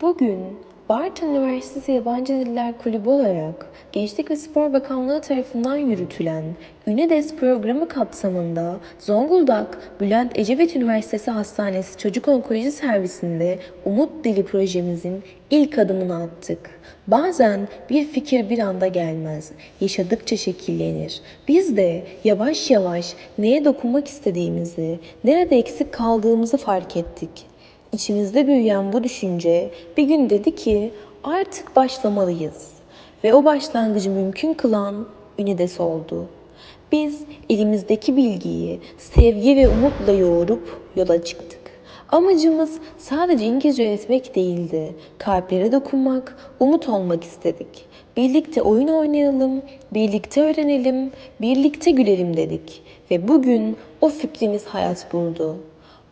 Bugün Bartın Üniversitesi Yabancı Diller Kulübü olarak Gençlik ve Spor Bakanlığı tarafından yürütülen UNEDES programı kapsamında Zonguldak Bülent Ecevit Üniversitesi Hastanesi Çocuk Onkoloji Servisi'nde Umut Dili projemizin ilk adımını attık. Bazen bir fikir bir anda gelmez, yaşadıkça şekillenir. Biz de yavaş yavaş neye dokunmak istediğimizi, nerede eksik kaldığımızı fark ettik. İçimizde büyüyen bu düşünce bir gün dedi ki artık başlamalıyız. Ve o başlangıcı mümkün kılan Ünides oldu. Biz elimizdeki bilgiyi sevgi ve umutla yoğurup yola çıktık. Amacımız sadece İngilizce öğretmek değildi. Kalplere dokunmak, umut olmak istedik. Birlikte oyun oynayalım, birlikte öğrenelim, birlikte gülelim dedik. Ve bugün o fikrimiz hayat buldu.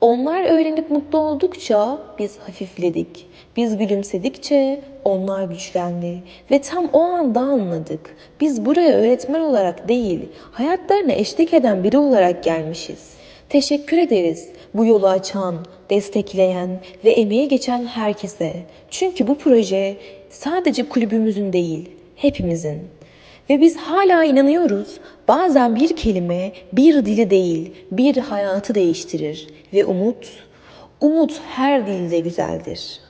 Onlar öğrenip mutlu oldukça biz hafifledik. Biz gülümsedikçe onlar güçlendi. Ve tam o anda anladık. Biz buraya öğretmen olarak değil, hayatlarına eşlik eden biri olarak gelmişiz. Teşekkür ederiz bu yolu açan, destekleyen ve emeği geçen herkese. Çünkü bu proje sadece kulübümüzün değil, hepimizin. Ve biz hala inanıyoruz. Bazen bir kelime bir dili değil, bir hayatı değiştirir. Ve umut, umut her dilde güzeldir.